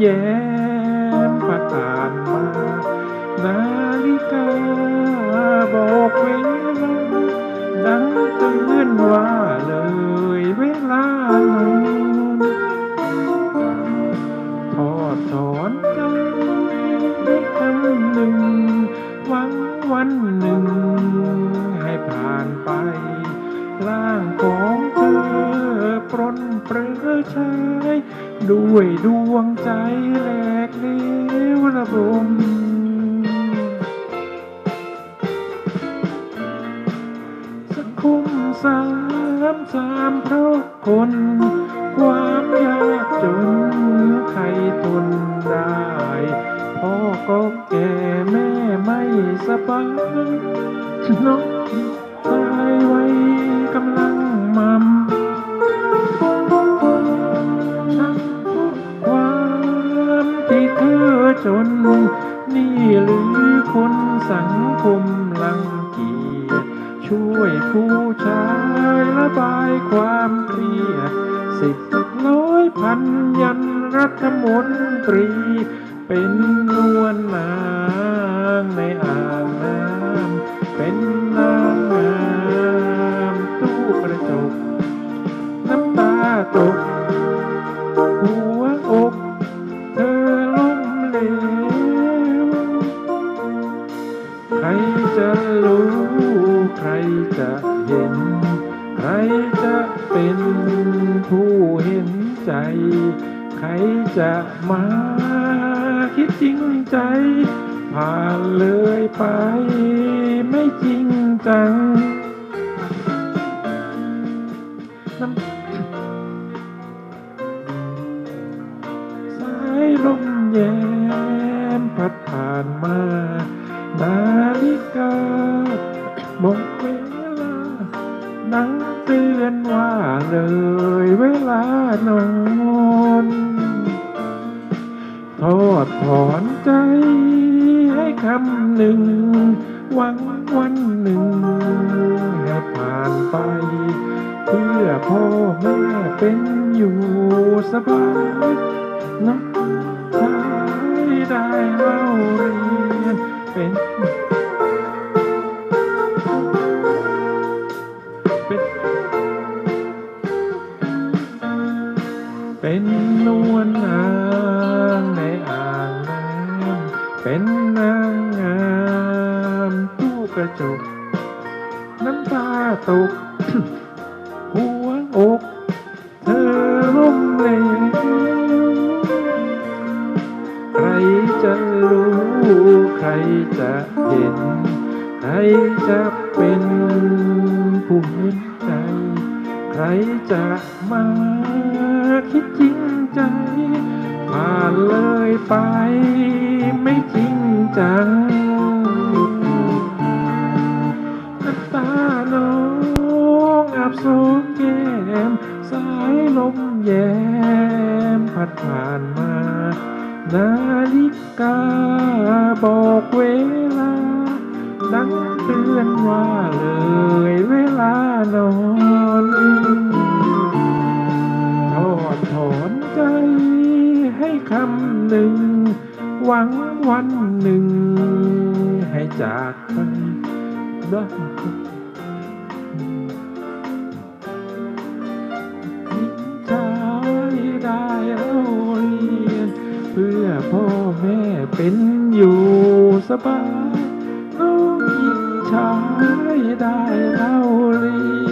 แย้มผ่านมา นาฬิกาบอกเวลาดังเตือนว่าเลยเวลานอนทอดถอนใจให้คำหนึ่งหวังวันหนึ่ง ให้ผ่านไป ร่างของ รนเปรอชายด้วยดวงใจแหลกเลี้ยวระบมสักคมสามสามเพราะคน ความยากจนใครทนได้พ่อก็แก่แม่ไม่สบายน้องชายไว้กำลังมัม น นี่หรือคนสังคมลังเกียจช่วยผู้ชายระบายความเครียดสิบร้อยพันยันรัฐมนตรี เป็นนวลนางในอ่างน้ำเป็นนาง เป็นผู้เห็นใจ ใครจะมาคิดจริงใจ ผ่านเลยไปไม่จริงจังน้ำสายลมแย้มพัดผ่านมา นาฬิกาบอกเว นังเตือนว่าเลยเวลานอนโทอดถอนใจให้คำหนึ่งหวังวันหนึ่งให้ผ่านไป เพื่อพ่อแม่เป็นอยู่สบายน้ำชายได้เล่าเรียนเป็น เป็นนวลนางในอ่างน้ำเป็นนางงามตู้กระจกน้ำตาตก หัวอกเธอล้มเหลวใครจะรู้ใครจะเห็น ใครจะเป็นผู้เห็นใจ ใครจะมา คิดจริงใจผ่านเลยไปไม่จริงจังน้ำตาน้องอาบโซแก้มสายลมแย้มพัดผ่านมานาฬิกา คำหนึ่ง หวังวันหนึ่ง ให้จากไปได้ชายได้เล่าเรียน เพื่อพ่อแม่เป็นอยู่สบายน้องหญิงชายได้เล่าเรียน